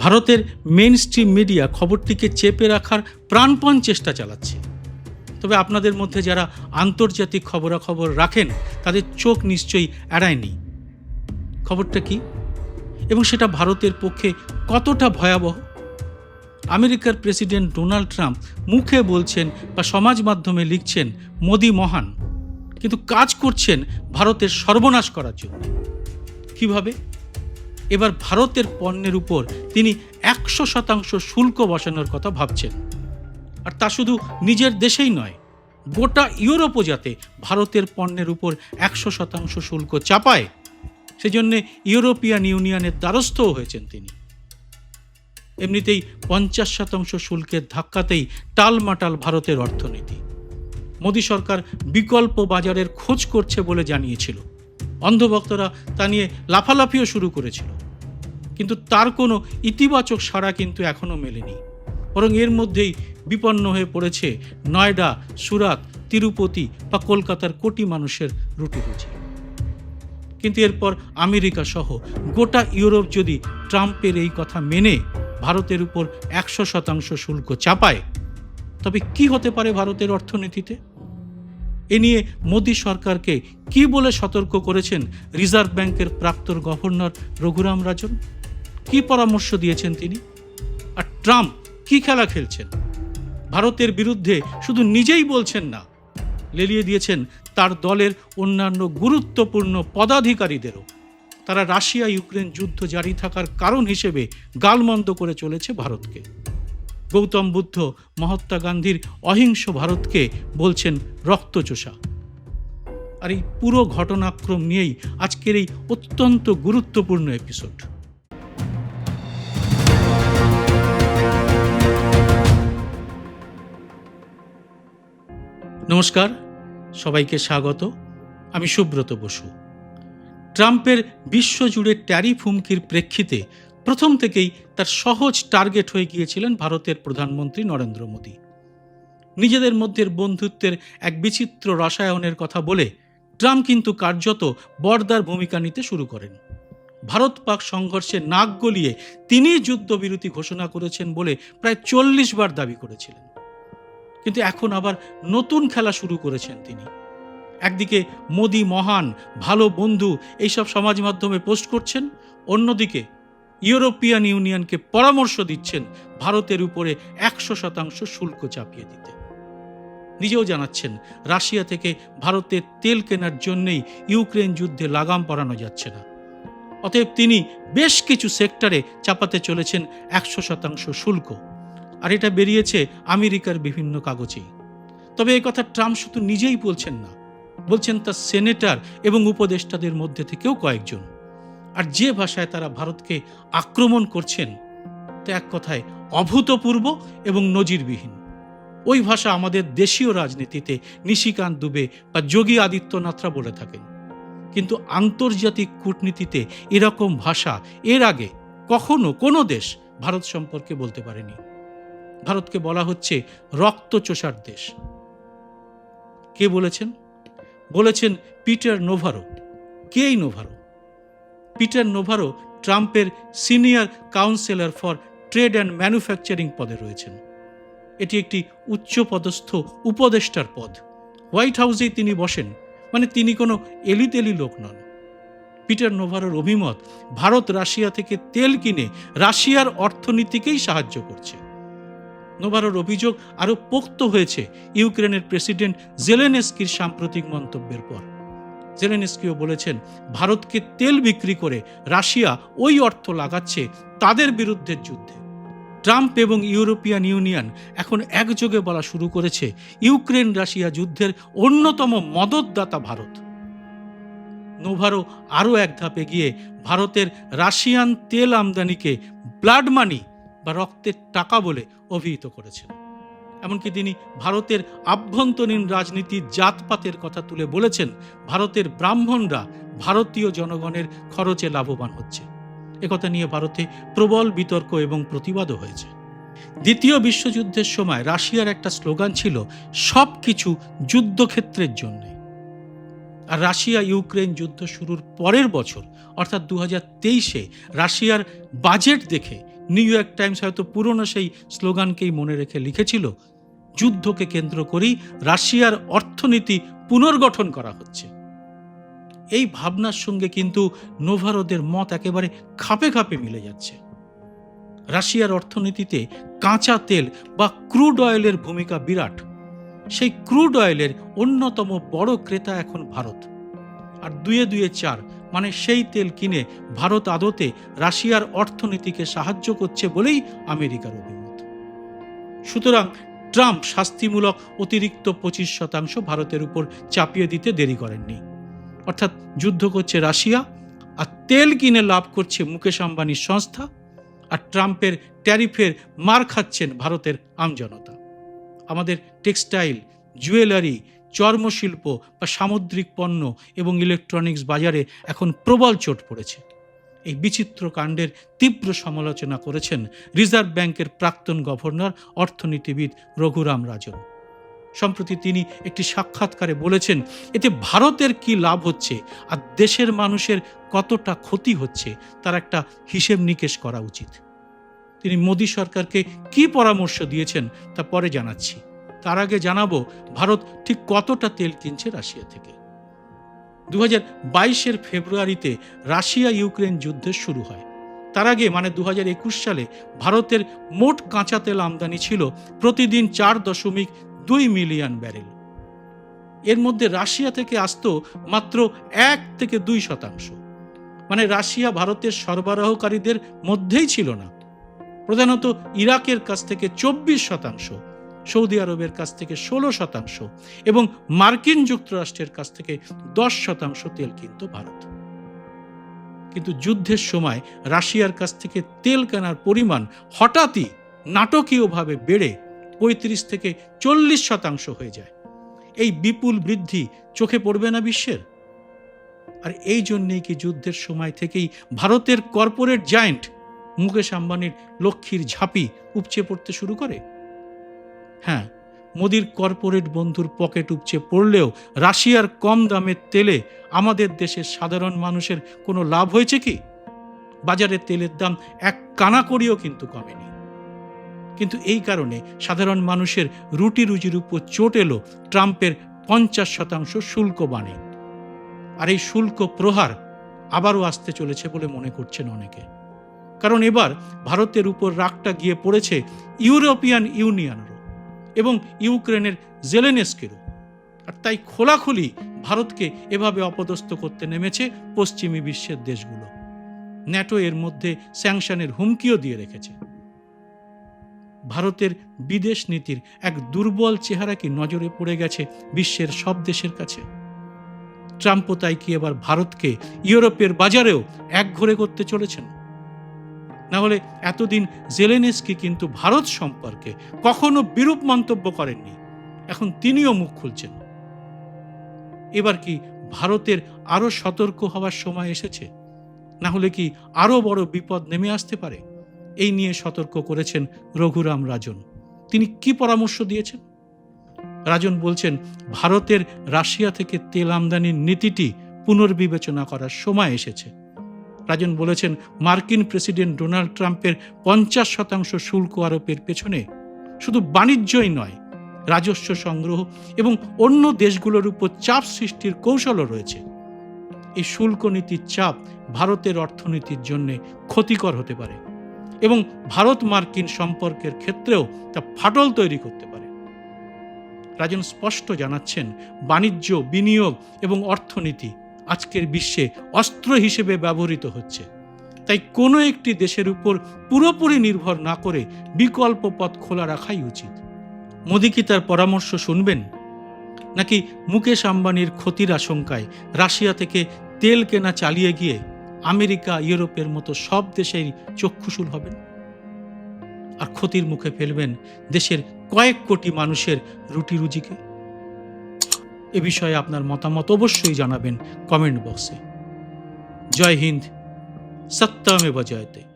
ভারতের main stream media খবরটিকে চেপে রাখার প্রাণপণ চেষ্টা চালাচ্ছে। তবে আপনাদের মধ্যে যারা আন্তর্জাতিক খবরাখবর রাখেন, তাদের চোখ নিশ্চয়ই এড়ায়নি। খবরটা কি? এবং সেটা ভারতের পক্ষে কতটা ভয়াবহ? আমেরিকার প্রেসিডেন্ট ডোনাল্ড ট্রাম্প মুখে বলছেন বা সমাজ মাধ্যমে লিখছেন, মোদি মহান। কিন্তু কাজ করছেন ভারতের সর্বনাশ করার জন্য। কীভাবে? এবার ভারতের পণ্যের উপর তিনি একশো শতাংশ শুল্ক বসানোর কথা ভাবছেন। আর তা শুধু নিজের দেশেই নয়, গোটা ইউরোপও যাতে ভারতের পণ্যের উপর একশো শতাংশ শুল্ক চাপায়, সেজন্যে ইউরোপিয়ান ইউনিয়নের দ্বারস্থও হয়েছেন তিনি। এমনিতেই পঞ্চাশ শতাংশ শুল্কের ধাক্কাতেই টালমাটাল ভারতের অর্থনীতি। মোদী সরকার বিকল্প বাজারের খোঁজ করছে বলে জানিয়েছিল। অন্ধভক্তরা তা নিয়ে লাফালাফিও শুরু করেছিল। কিন্তু তার কোনো ইতিবাচক সাড়া কিন্তু এখনও মেলেনি। বরং এর মধ্যেই বিপন্ন হয়ে পড়েছে নয়ডা, সুরাত, তিরুপতি বা কলকাতার কোটি মানুষের রুটি রুজি কিন্তু এরপর আমেরিকা সহ গোটা ইউরোপ যদি ট্রাম্পের এই কথা মেনে ভারতের উপর একশো শতাংশ শুল্ক চাপায়, তবে কি হতে পারে ভারতের অর্থনীতিতে? এ নিয়ে মোদী সরকারকে কি বলে সতর্ক করেছেন রিজার্ভ ব্যাংকের প্রাক্তন গভর্নর রঘুরাম রাজন? কি পরামর্শ দিয়েছেন তিনি? আর ট্রাম্প কি খেলা খেলছেন? ভারতের বিরুদ্ধে শুধু নিজেই বলছেন না, লেলিয়ে দিয়েছেন তার দলের অন্যান্য গুরুত্বপূর্ণ পদাধিকারীদেরও। তারা রাশিয়া ইউক্রেন যুদ্ধ জারি থাকার কারণ হিসেবে গালমন্দ করে চলেছে ভারতকে। গৌতম বুদ্ধ মহাত্মা গান্ধীর অহিংস ভারতকে বলছেন রক্তচোষা। আর এই পুরো ঘটনাক্রম নিয়েই আজকের এই অত্যন্ত গুরুত্বপূর্ণ এপিসোড। নমস্কার, সবাইকে স্বাগত। আমি সুব্রত বসু। ট্রাম্পের বিশ্বজুড়ে ট্যারিফ হুমকির প্রেক্ষিতে প্রথম থেকেই তার সহজ টার্গেট হয়ে গিয়েছিলেন ভারতের প্রধানমন্ত্রী নরেন্দ্র মোদী। নিজেদের মধ্যে বন্ধুত্বের এক বিচিত্র রসায়নের কথা বলে ট্রাম্প কিন্তু কার্যত বর্দার ভূমিকা নিতে শুরু করেন। ভারত পাক সংঘর্ষে নাক গলিয়ে তিনি যুদ্ধবিরতি ঘোষণা করেছেন বলে প্রায় চল্লিশ বার দাবি করেছিলেন। কিন্তু এখন আবার নতুন খেলা শুরু করেছেন তিনি। একদিকে মোদি মহান, ভালো বন্ধু এইসব সমাজ মাধ্যমে পোস্ট করছেন, অন্যদিকে ইউরোপিয়ান ইউনিয়নকে পরামর্শ দিচ্ছেন ভারতের উপরে একশো শতাংশ শুল্ক চাপিয়ে দিতে। নিজেও জানাচ্ছেন, রাশিয়া থেকে ভারতের তেল কেনার জন্যেই ইউক্রেন যুদ্ধে লাগাম পরানো যাচ্ছে না। অতএব তিনি বেশ কিছু সেক্টরে চাপাতে চলেছেন একশো শতাংশ শুল্ক। আর এটা বেরিয়েছে আমেরিকার বিভিন্ন কাগজেই তবে এই কথা ট্রাম্প শুধু নিজেই বলছেন না, বলছেন তার সেনেটর এবং উপদেষ্টাদের মধ্যে থেকেও কয়েকজন। আর যে ভাষায় তারা ভারতকে আক্রমণ করছেন, তা এক কথায় অভূতপূর্ব এবং নজিরবিহীন। ওই ভাষা আমাদের দেশীয় রাজনীতিতে নিশিকান্ত দুবে বা যোগী আদিত্যনাথরা বলে থাকেন। কিন্তু আন্তর্জাতিক কূটনীতিতে এরকম ভাষা এর আগে কখনো কোনো দেশ ভারত সম্পর্কে বলতে পারেনি। ভারতকে বলা হচ্ছে রক্তচোষার দেশ। কে বলেছেন? বলেছেন পিটার নোভারো। কে এই নোভারো? পিটার নোভারো ট্রাম্পের senior counsellor for trade and manufacturing পদে রয়েছেন। এটি একটি উচ্চপদস্থ উপদেষ্টার পদ। হোয়াইট হাউসেই তিনি বসেন মানে তিনি কোনো এলিতেলি লোক নন। পিটার নোভারোর অভিমত ভারত রাশিয়া থেকে তেল কিনে রাশিয়ার অর্থনীতিকেই সাহায্য করছে। নোভারোর অভিযোগ আরও পোক্ত হয়েছে ইউক্রেনের প্রেসিডেন্ট জেলেনেস্কির সাম্প্রতিক মন্তব্যের পর। জেলেনেস্কিও বলেছেন, ভারতকে তেল বিক্রি করে রাশিয়া ওই অর্থ লাগাচ্ছে তাদের বিরুদ্ধে যুদ্ধে। ট্রাম্প এবং ইউরোপিয়ান ইউনিয়ন এখন একযোগে বলা শুরু করেছে ইউক্রেন রাশিয়া যুদ্ধের অন্যতম মদতদাতা ভারত। নোভারো আরও এক ধাপে গিয়ে ভারতের রাশিয়ান তেল আমদানিকে ব্লাড মানি বা রক্তের টাকা বলে অভিহিত করেছেন। এমনকি তিনি ভারতের আভ্যন্তরীণ রাজনীতির জাতপাতের কথা তুলে বলেছেন, ভারতের ব্রাহ্মণরা ভারতীয় জনগণের খরচে লাভবান হচ্ছে। একথা নিয়ে ভারতে প্রবল বিতর্ক এবং প্রতিবাদও হয়েছে। দ্বিতীয় বিশ্বযুদ্ধের সময় রাশিয়ার একটা স্লোগান ছিল সব কিছু যুদ্ধক্ষেত্রের জন্য। আর রাশিয়া ইউক্রেন যুদ্ধ শুরুর পরের বছর, অর্থাৎ দু হাজার তেইশে, রাশিয়ার বাজেট দেখে নিউ ইয়র্ক টাইমস হয়তো পুরনো সেই স্লোগানকেই মনে রেখে লিখেছিল, যুদ্ধকে কেন্দ্র করেই রাশিয়ার অর্থনীতি পুনর্গঠন করা হচ্ছে। এই ভাবনার সঙ্গে কিন্তু নোভারোদের মত একেবারে খাপে খাপে মিলে যাচ্ছে। রাশিয়ার অর্থনীতিতে কাঁচা তেল বা ক্রুড অয়েলের ভূমিকা বিরাট। সেই ক্রুড অয়েলের অন্যতম বড় ক্রেতা এখন ভারত। আর দুয়ে দুয়ে চার মানে সেই তেল কিনে ভারত আদতে রাশিয়ার অর্থনীতিকে সাহায্য করছে বলেই আমেরিকার অভিমত। সুতরাং ট্রাম্প শাস্তিমূলক অতিরিক্ত পঁচিশ শতাংশ ভারতের উপর চাপিয়ে দিতে দেরি করেননি। অর্থাৎ যুদ্ধ করছে রাশিয়া, আর তেল কিনে লাভ করছে মুকেশ আম্বানির সংস্থা, আর ট্রাম্পের ট্যারিফের মার খাচ্ছেন ভারতের আমজনতা। আমাদের টেক্সটাইল, জুয়েলারি চর্মশিল্প বা সামুদ্রিক পণ্য এবং ইলেকট্রনিক্স বাজারে এখন প্রবল চোট পড়েছে। এই বিচিত্র কাণ্ডের তীব্র সমালোচনা করেছেন রিজার্ভ ব্যাংকের প্রাক্তন গভর্নর, অর্থনীতিবিদ রঘুরাম রাজন। সম্প্রতি তিনি একটি সাক্ষাৎকারে বলেছেন, এতে ভারতের কি লাভ হচ্ছে আর দেশের মানুষের কতটা ক্ষতি হচ্ছে তার একটা হিসেব নিকেশ করা উচিত। তিনি মোদী সরকারকে কি পরামর্শ দিয়েছেন তা পরে জানাচ্ছি। তার আগে জানাব ভারত ঠিক কতটা তেল কিনছে রাশিয়া থেকে। দু হাজার বাইশের ফেব্রুয়ারিতে রাশিয়া ইউক্রেন যুদ্ধ শুরু হয়। তার আগে মানে দু হাজার একুশ সালে ভারতের মোট কাঁচা তেল আমদানি ছিল প্রতিদিন চার দশমিক দুই মিলিয়ন ব্যারেল। এর মধ্যে রাশিয়া থেকে আসতো মাত্র এক থেকে দুই শতাংশ। মানে রাশিয়া ভারতের সরবরাহকারীদের মধ্যেই ছিল না। প্রধানত ইরাকের কাছ থেকে চব্বিশ শতাংশ সৌদি আরবের কাছ থেকে ষোলো শতাংশ এবং মার্কিন যুক্তরাষ্ট্রের কাছ থেকে দশ শতাংশ তেল কিনত ভারত। কিন্তু যুদ্ধের সময় রাশিয়ার কাছ থেকে তেল কেনার পরিমাণ হঠাৎই নাটকীয়ভাবে বেড়ে পঁয়ত্রিশ থেকে চল্লিশ শতাংশ হয়ে যায়। এই বিপুল বৃদ্ধি চোখে পড়বে না বিশ্বের? আর এই জন্যেই কি যুদ্ধের সময় থেকেই ভারতের কর্পোরেট জায়েন্ট মুকেশ আম্বানির লক্ষ্মীর ঝাঁপি উপচে পড়তে শুরু করে? হ্যাঁ মোদির কর্পোরেট বন্ধুর পকেট উপচে পড়লেও রাশিয়ার কম দামের তেলে আমাদের দেশের সাধারণ মানুষের কোনো লাভ হয়েছে কি? বাজারে তেলের দাম এক কানা করিও কিন্তু কমেনি। কিন্তু এই কারণে সাধারণ মানুষের রুটি রুজির উপর চোট এলো ট্রাম্পের পঞ্চাশ শতাংশ শুল্ক বাণে। আর এই শুল্ক প্রহার আবারও আসতে চলেছে বলে মনে করছেন অনেকে। কারণ এবার ভারতের উপর রাগটা গিয়ে পড়েছে ইউরোপিয়ান ইউনিয়নেরও। এবং ইউক্রেনের জেলেনেস্কেরও। আর তাই খোলাখুলি ভারতকে এভাবে অপদস্থ করতে নেমেছে পশ্চিমী বিশ্বের দেশগুলো। ন্যাটো এর মধ্যে স্যাংশনের হুমকিও দিয়ে রেখেছে। ভারতের বিদেশ নীতির এক দুর্বল চেহারা কি নজরে পড়ে গেছে বিশ্বের সব দেশের কাছে? ট্রাম্পও তাই কি এবার ভারতকে ইউরোপের বাজারেও একঘরে করতে চলেছেন? না হলে এতদিন জেলেনেস্কি কিন্তু ভারত সম্পর্কে কখনো বিরূপ মন্তব্য করেননি। এখন তিনিও মুখ খুলছেন। এবার কি ভারতের আরও সতর্ক হওয়ার সময় এসেছে? না হলে কি আরও বড় বিপদ নেমে আসতে পারে? এই নিয়ে সতর্ক করেছেন রঘুরাম রাজন। তিনি কি পরামর্শ দিয়েছেন? রাজন বলছেন, ভারতের রাশিয়া থেকে তেল আমদানির নীতিটি পুনর্বিবেচনা করার সময় এসেছে। রাজন বলেছেন, মার্কিন প্রেসিডেন্ট ডোনাল্ড ট্রাম্পের পঞ্চাশ শতাংশ শুল্ক আরোপের পেছনে শুধু বাণিজ্যই নয়, রাজস্ব সংগ্রহ এবং অন্য দেশগুলোর উপর চাপ সৃষ্টির কৌশলও রয়েছে। এই শুল্ক নীতির চাপ ভারতের অর্থনীতির জন্য ক্ষতিকর হতে পারে এবং ভারত মার্কিন সম্পর্কের ক্ষেত্রেও তা ফাটল তৈরি করতে পারে। রাজন স্পষ্ট জানাচ্ছেন, বাণিজ্য, বিনিয়োগ এবং অর্থনীতি আজকের বিশ্বে অস্ত্র হিসেবে ব্যবহৃত হচ্ছে। তাই কোনো একটি দেশের উপর পুরোপুরি নির্ভর না করে বিকল্প পথ খোলা রাখাই উচিত। মোদি কি তার পরামর্শ শুনবেন? নাকি মুকেশ আম্বানির ক্ষতির আশঙ্কায় রাশিয়া থেকে তেল কেনা চালিয়ে গিয়ে আমেরিকা, ইউরোপের মতো সব দেশেই চক্ষুশূল হবেন? আর ক্ষতির মুখে ফেলবেন দেশের কয়েক কোটি মানুষের রুটি রুজিকে এ বিষয়ে আপনার মতামত অবশ্যই জানাবেন কমেন্ট বক্সে। জয় হিন্দ। সত্যমে বজয়তে।